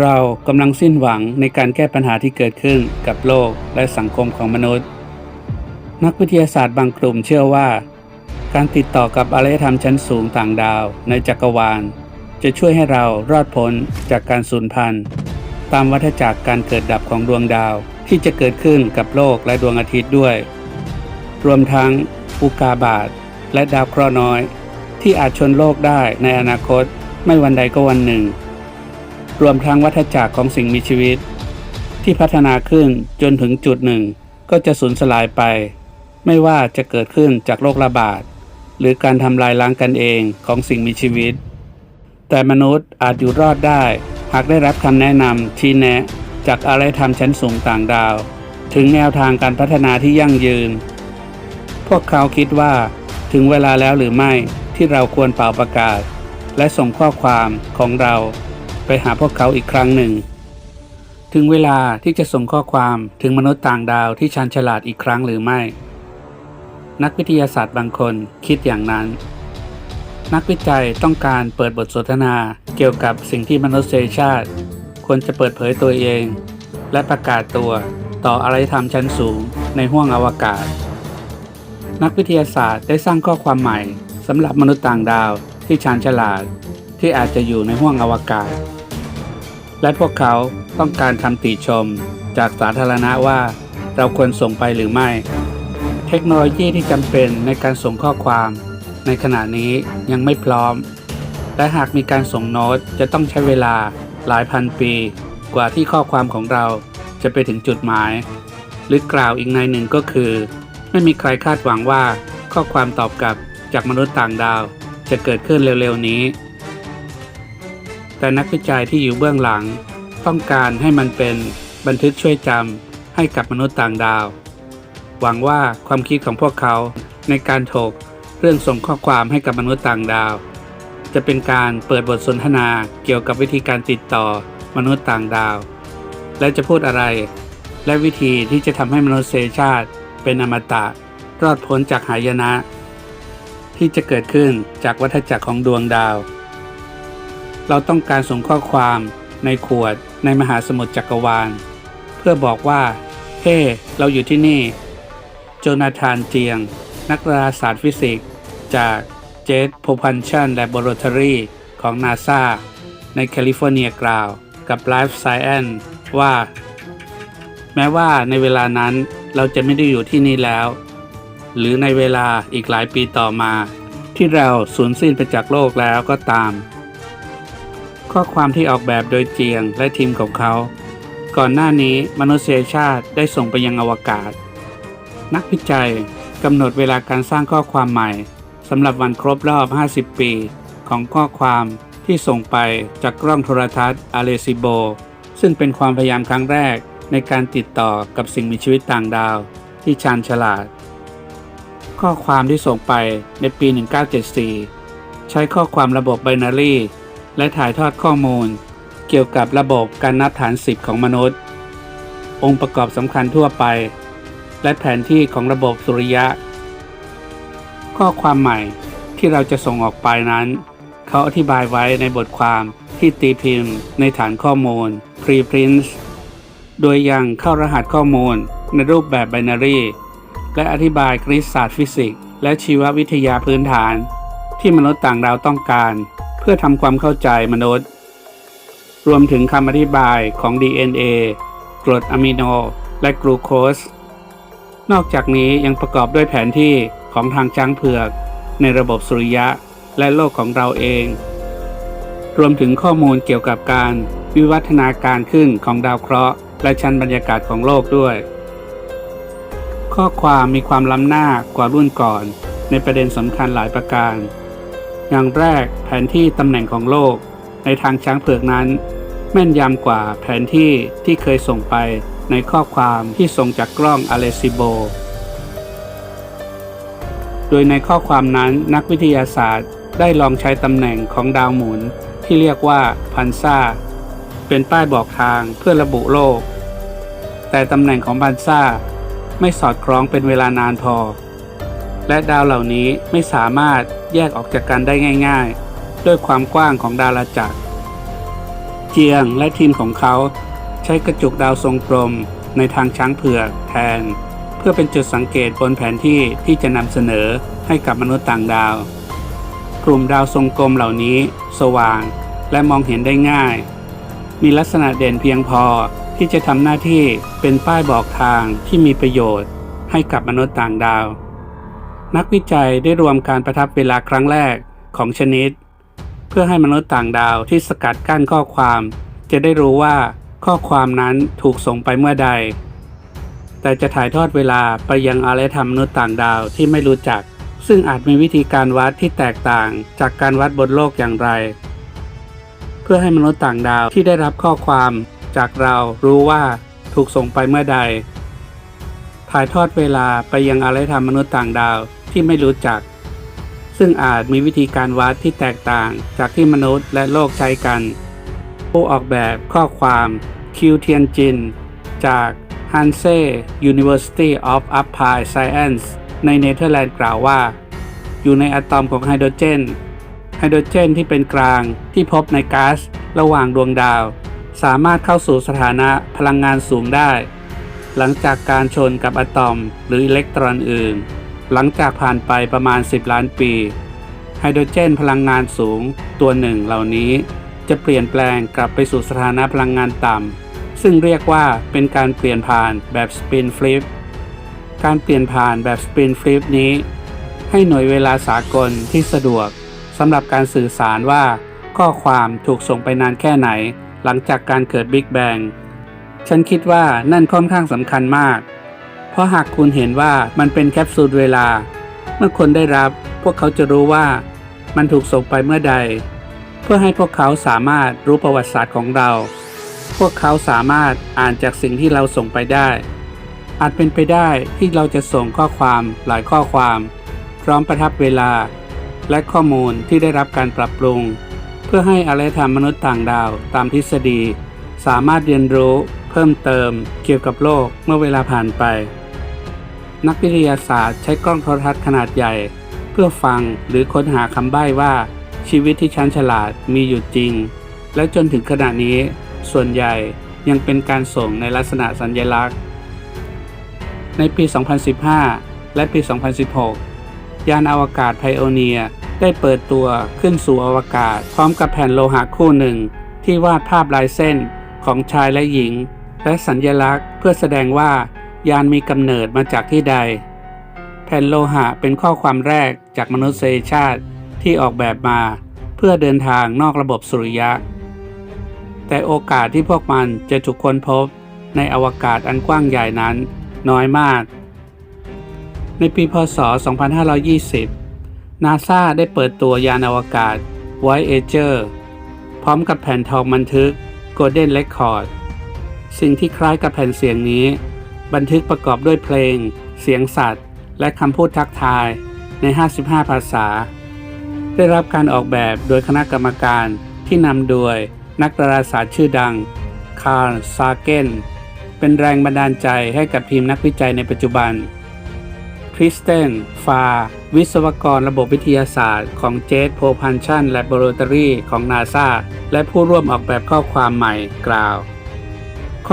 เรากำลังสิ้นหวังในการแก้ปัญหาที่เกิดขึ้นกับโลกและสังคมของมนุษย์ นักวิทยาศาสตร์บางกลุ่มเชื่อว่า การติดต่อกับอารยธรรมชั้นสูงต่างดาวในจักรวาล จะช่วยให้เรารอดพ้นจากการสูญพันธุ์ ตามวัฏจักรการเกิดดับของดวงดาวที่จะเกิดขึ้นกับโลกและดวงอาทิตย์ด้วย รวมทั้งอุกาบาตและดาวเคราะห์น้อย ที่อาจชนโลกได้ในอนาคตไม่วันใดก็วันหนึ่ง รวมทั้งวัฏจักรของสิ่งมีชีวิต ที่พัฒนาขึ้นจนถึงจุดหนึ่ง ก็จะสูญสลายไป ไม่ว่าจะเกิดขึ้นจากโรคระบาด หรือการทำลายล้างกันเองของสิ่งมีชีวิต แต่มนุษย์อาจอยู่รอดได้ หากได้รับคำแนะนำชี้แนะ จากอารยธรรมชั้นสูงต่างดาว ถึงแนวทางการพัฒนาที่ยั่งยืน พวกเขาคิดว่า ถึงเวลาแล้วหรือไม่ที่เราควรเป่าประกาศ และส่งข้อความของเรา ไปหาพวกเขาอีกครั้งหนึ่ง ถึงเวลาที่จะส่งข้อความถึงมนุษย์ต่างดาวที่ชันฉลาดอีกครั้งหรือไม่ นักวิทยาศาสตร์บางคนคิดอย่างนั้น นักวิจัยต้องการเปิดบทสนทนาเกี่ยวกับสิ่งที่มนุษยชาติ ควรจะเปิดเผยตัวเอง และประกาศตัวต่ออารยธรรมชั้นสูงในห้วงอวกาศ นักวิทยาศาสตร์ได้สร้างข้อความใหม่สำหรับมนุษย์ต่างดาวที่ชาญฉลาดที่อาจจะอยู่ในห้วงอวกาศ และพวกเขาต้องการคำติชมจากสาธารณะว่า เราควรส่งไปหรือไม่ เทคโนโลยีที่จำเป็นในการส่งข้อความ ในขณะนี้ยังไม่พร้อม และหากมีการส่งโน้ตจะต้องใช้เวลาหลายพันปี กว่าที่ข้อความของเราจะไปถึงจุดหมาย หรือกล่าวอีกในหนึ่งก็คือ ไม่มีใครคาดหวังว่าข้อความตอบกลับจากมนุษย์ต่างดาว จะเกิดขึ้นเร็วๆนี้ แต่นักวิจัยที่อยู่เบื้องหลัง ต้องการให้มันเป็นบันทึกช่วยจำให้กับมนุษย์ต่างดาว หวังว่าความคิดของพวกเขาในการถกเรื่องส่งข้อความให้กับมนุษย์ต่างดาว จะเป็นการเปิดบทสนทนาเกี่ยวกับวิธีการติดต่อมนุษย์ต่างดาว และจะพูดอะไร และวิธีที่จะทำให้มนุษยชาติ เป็นอมตะ รอดพ้นจากหายนะ ที่จะเกิดขึ้นจากวัฏจักรของดวงดาว เราต้องการส่งข้อความในขวดในมหาสมุทรจักรวาล เพื่อบอกว่า เฮ้เราอยู่ที่นี่ โจนาธานเจียง นักดาราศาสตร์ฟิสิกส์ จาก Jet Propulsion Laboratory ของ NASA ในแคลิฟอร์เนียกล่าว กับ Life Science ว่า แม้ว่าในเวลานั้นเราจะไม่ได้อยู่ที่นี่แล้ว หรือในเวลาอีกหลายปีต่อมา ที่เราสูญสิ้นไปจากโลกแล้วก็ตาม ข้อความที่ออกแบบโดยเจียงและทีมของเขา ก่อนหน้านี้มนุษยชาติได้ส่งไปยังอวกาศ นักวิจัยกำหนดเวลาการสร้างข้อความใหม่สำหรับวันครบรอบ 50 ปี ของข้อความที่ส่งไปจากกล้องโทรทัศน์อาเลซิโบ ซึ่งเป็นความพยายามครั้งแรกในการติดต่อกับสิ่งมีชีวิตต่างดาว ที่ชาญฉลาด ข้อความที่ส่งไปในปี 1974 ใช้ข้อความระบบไบนารี และถ่ายทอดข้อมูล เกี่ยวกับระบบการนับฐานสิบของมนุษย์ องค์ประกอบสำคัญทั่วไป และแผนที่ของระบบสุริยะ ข้อความใหม่ที่เราจะส่งออกไปนั้น เขาอธิบายไว้ในบทความที่ตีพิมพ์ในฐานข้อมูล Preprint โดยยังเข้ารหัสข้อมูลในรูปแบบไบนารีและอธิบายคณิตศาสตร์ฟิสิกส์และชีววิทยาพื้นฐาน ที่มนุษย์ต่างดาวต้องการ เพื่อทำความเข้าใจมนุษย์ รวมถึงคำอธิบายของ DNA กรดอะมิโน และกลูโคส นอกจากนี้ยังประกอบด้วยแผนที่ของทางช้างเผือก ในระบบสุริยะและโลกของเราเอง รวมถึงข้อมูลเกี่ยวกับการวิวัฒนาการขึ้นของดาวเคราะห์ และชั้นบรรยากาศของโลกด้วย ข้อความมีความล้ำหน้ากว่ารุ่นก่อน ในประเด็นสำคัญหลายประการ อย่างแรกแผนที่ตำแหน่งของโลก ในทางช้างเผือกนั้น แม่นยำกว่าแผนที่ที่เคยส่งไปในข้อความที่ส่งจากกล้องอเลซิโบ โดยในข้อความนั้นนักวิทยาศาสตร์ได้ลองใช้ตำแหน่งของดาวหมุนที่เรียกว่าพันซ่า เป็นป้ายบอกทางเพื่อระบุโลก แต่ตำแหน่งของพันซ่าไม่สอดคล้องเป็นเวลานานพอ และดาวเหล่านี้ไม่สามารถแยกออกจากกันได้ง่าย ๆ ด้วยความกว้างของดาราจักร เจียงและทีมของเขา ใช้กระจุกดาวทรงกลมในทางช้างเผือกแทน เพื่อเป็นจุดสังเกตบนแผนที่ที่จะนำเสนอให้กับมนุษย์ต่างดาว กลุ่มดาวทรงกลมเหล่านี้ สว่างและมองเห็นได้ง่าย มีลักษณะเด่นเพียงพอที่จะทำหน้าที่เป็นป้ายบอกทางที่มีประโยชน์ให้กับมนุษย์ต่างดาว นักวิจัยได้รวมการประทับเวลาครั้งแรกของชนิด เพื่อให้มนุษย์ต่างดาวที่สกัดกั้นข้อความ จะได้รู้ว่าข้อความนั้นถูกส่งไปเมื่อใด แต่จะถ่ายทอดเวลาไปยังอารยธรรมมนุษย์ต่างดาวที่ไม่รู้จัก ซึ่งอาจมีวิธีการวัดที่แตกต่างจากการวัดบนโลกอย่างไร เพื่อให้มนุษย์ต่างดาวที่ได้รับข้อความจากเรารู้ว่าถูกส่งไปเมื่อใด ถ่ายทอดเวลาไปยังอารยธรรมมนุษย์ต่างดาวที่ไม่รู้จัก ซึ่งอาจมีวิธีการวัดที่แตกต่างจากที่มนุษย์และโลกใช้กัน ผู้ออกแบบข้อความคิวเทียนจิน จาก Hanse University of Applied Science ในเนเธอร์แลนด์กล่าวว่า อยู่ในอะตอมของไฮโดรเจน ไฮโดรเจนที่เป็นกลางที่พบในก๊าซระหว่างดวงดาว สามารถเข้าสู่สถานะพลังงานสูงได้ หลังจากการชนกับอะตอมหรืออิเล็กตรอนอื่น หลังจากผ่านไปประมาณ 10 ล้านปี ไฮโดรเจนพลังงานสูงตัวหนึ่งเหล่านี้ จะเปลี่ยนแปลงกลับไปสู่สถานะพลังงานต่ำ ซึ่งเรียกว่าเป็นการเปลี่ยนผ่านแบบสปินฟลิป การเปลี่ยนผ่านแบบสปินฟลิปนี้ ให้หน่วยเวลาสากลที่สะดวกสำหรับการสื่อสารว่า ข้อความถูกส่งไปนานแค่ไหน หลังจากการเกิดบิ๊กแบง ฉันคิดว่านั่นค่อนข้างสำคัญมาก เพราะหากคุณเห็นว่ามันเป็นแคปซูลเวลา เมื่อคนได้รับ พวกเขาจะรู้ว่ามันถูกส่งไปเมื่อใด เพื่อให้พวกเขาสามารถรู้ประวัติศาสตร์ของเรา พวกเขาสามารถอ่านจากสิ่งที่เราส่งไปได้ อาจเป็นไปได้ที่เราจะส่งข้อความหลายข้อความ พร้อมประทับเวลา และข้อมูลที่ได้รับการปรับปรุง เพื่อให้อารยธรรมมนุษย์ต่างดาวตามทฤษฎี สามารถเรียนรู้ เพิ่มเติมเกี่ยวกับโลกเมื่อเวลาผ่านไป นักวิทยาศาสตร์ใช้กล้องโทรทัศน์ขนาดใหญ่ เพื่อฟังหรือค้นหาคำใบ้ว่าชีวิตที่ชั้นฉลาดมีอยู่จริง และจนถึงขณะนี้ ส่วนใหญ่ยังเป็นการส่งในลักษณะสัญลักษณ์ ในปี 2015 และปี 2016 ยานอวกาศไพโอเนียได้เปิดตัวขึ้นสู่อวกาศ พร้อมกับแผ่นโลหะคู่หนึ่ง ที่วาดภาพลายเส้นของชายและหญิง และสัญญลักษณ์เพื่อแสดงว่ายานมีกำเนิดมาจากที่ใด แผ่นโลหะเป็นข้อความแรกจากมนุษยชาติที่ออกแบบมา เพื่อเดินทางนอกระบบสุริยะ แต่โอกาสที่พวกมันจะถูกค้นพบในอวกาศอันกว้างใหญ่นั้นน้อยมาก ในปีพศ 2520 นาซาได้เปิดตัวยานอวกาศ Voyager พร้อมกับแผ่นทองบันทึก Golden Record สิ่งที่คล้ายกับแผ่นเสียงนี้ บันทึกประกอบด้วยเพลง เสียงสัตว์ และคำพูดทักทายใน 55 ภาษา ได้รับการออกแบบโดยคณะกรรมการที่นำโดยนักดาราศาสตร์ชื่อดัง คาร์ล ซาเกน เป็นแรงบันดาลใจให้กับทีมนักวิจัยในปัจจุบัน คริสเตน ฟา วิศวกรระบบวิทยาศาสตร์ของ Jet Propulsion Laboratory ของนาซาและผู้ร่วมออกแบบข้อความใหม่กล่าว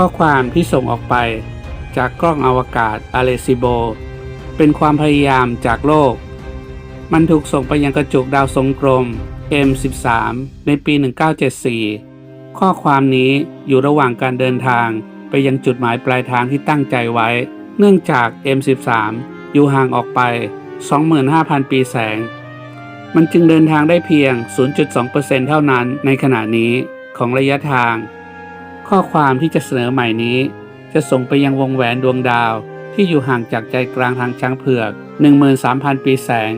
ข้อความที่ส่งออกไป จากกล้องอวกาศอาเลซิโบ เป็นความพยายามจากโลก มันถูกส่งไปยังกระจุกดาวทรงกลม M13 ในปี 1974 ข้อความนี้อยู่ระหว่างการเดินทางไปยังจุดหมายปลายทางที่ตั้งใจไว้ เนื่องจาก M13 อยู่ห่างออกไป 25,000 ปีแสง มันจึงเดินทางได้เพียง 0.2%เท่านั้นในขณะนี้ของระยะทาง ข้อความที่จะเสนอใหม่นี้ จะส่งไปยังวงแหวนดวงดาว ที่อยู่ห่างจากใจกลางทางช้างเผือก 13,000 ปีแสง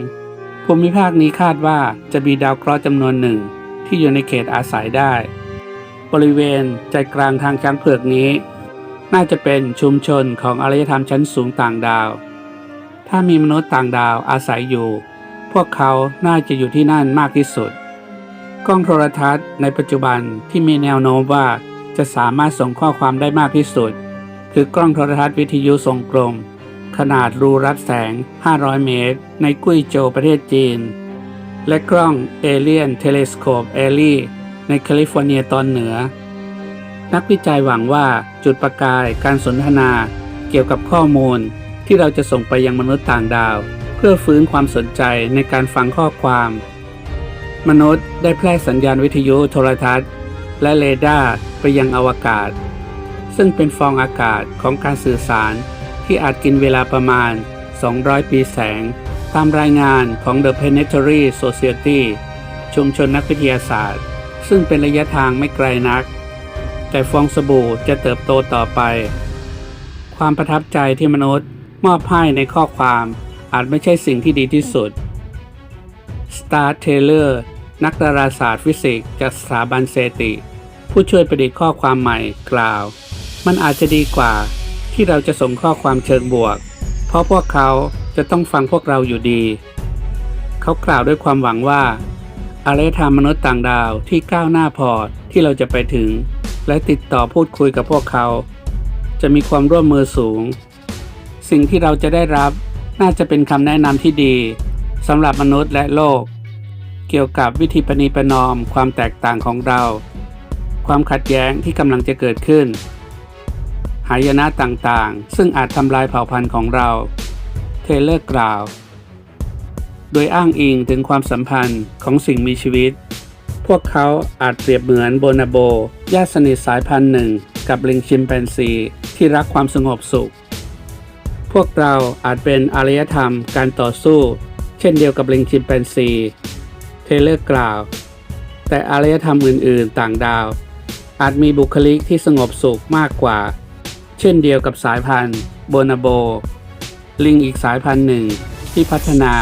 ภูมิภาคนี้คาดว่าจะมีดาวเคราะห์จำนวนหนึ่ง ที่อยู่ในเขตอาศัยได้ บริเวณใจกลางทางช้างเผือกนี้ น่าจะเป็นชุมชนของอารยธรรมชั้นสูงต่างดาว ถ้ามีมนุษย์ต่างดาวอาศัยอยู่ พวกเขาน่าจะอยู่ที่นั่นมากที่สุด กล้องโทรทัศน์ในปัจจุบันที่มีแนวโน้มว่า จะสามารถส่งข้อความได้มากที่สุด คือกล้องโทรทัศน์วิทยุทรงกลม ขนาดรูรับแสง 500 เมตร ในกุ้ยโจวประเทศจีน และกล้องเอเลียนเทเลสโคปเอลี่ในแคลิฟอร์เนียตอนเหนือ นักวิจัยหวังว่าจุดประกายการสนทนาเกี่ยวกับข้อมูลที่เราจะส่งไปยังมนุษย์ต่างดาว เพื่อฟื้นความสนใจในการฟังข้อความ มนุษย์ได้แพร่สัญญาณวิทยุโทรทัศน์ และเรดาร์ไปยังอวกาศ ซึ่งเป็นฟองอากาศของการสื่อสารที่อาจกินเวลาประมาณ 200 ปีแสง ตามรายงานของ The Planetary Society ชุมชนนักวิทยาศาสตร์ ซึ่งเป็นระยะทางไม่ไกลนัก แต่ฟองสบู่จะเติบโตต่อไป ความประทับใจที่มนุษย์มอบให้ในข้อความอาจไม่ใช่สิ่งที่ดีที่สุด Star Taylor นักดาราศาสตร์ฟิสิกส์จากสถาบันเซติ ผู้ช่วยประดิษฐ์ข้อความใหม่กล่าว มันอาจจะดีกว่าที่เราจะส่งข้อความเชิงบวก เพราะพวกเขาจะต้องฟังพวกเราอยู่ดี เขากล่าวด้วยความหวังว่าอารยธรรมมนุษย์ต่างดาวที่ก้าวหน้าพอที่เราจะไปถึง และติดต่อพูดคุยกับพวกเขา จะมีความร่วมมือสูง สิ่งที่เราจะได้รับน่าจะเป็นคำแนะนำที่ดีสำหรับมนุษย์และโลก เกี่ยวกับวิธีปณีประนอมความแตกต่างของเรา ความขัดแย้งที่กำลังจะเกิดขึ้น หายนะต่างๆ ซึ่งอาจทำลายเผ่าพันธุ์ของเรา เทเลอร์กล่าว โดยอ้างอิงถึงความสัมพันธ์ของสิ่งมีชีวิต พวกเขาอาจเปรียบเหมือนโบนาโบญาติสนิทสายพันธุ์หนึ่ง กับลิงชิมแปนซีที่รักความสงบสุข พวกเราอาจเป็นอารยธรรมการต่อสู้ เช่นเดียวกับลิงชิมแปนซี เลอร์กล่าว แต่อารยธรรมอื่น ๆ ต่างดาว อาจมีบุคลิกที่สงบสุขมากกว่า เช่นเดียวกับสายพันธุ์โบนาโบ ลิงอีกสายพันธุ์หนึ่งที่พัฒนา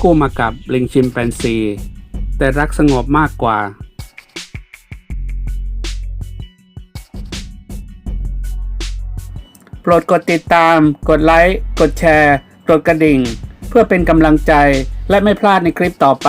คู่มากับลิงชิมแปนซี แต่รักสงบมากกว่าโปรดกดติดตาม กดไลค์ กดแชร์ กดกระดิ่ง เพื่อเป็นกำลังใจและไม่พลาดในคลิปต่อไป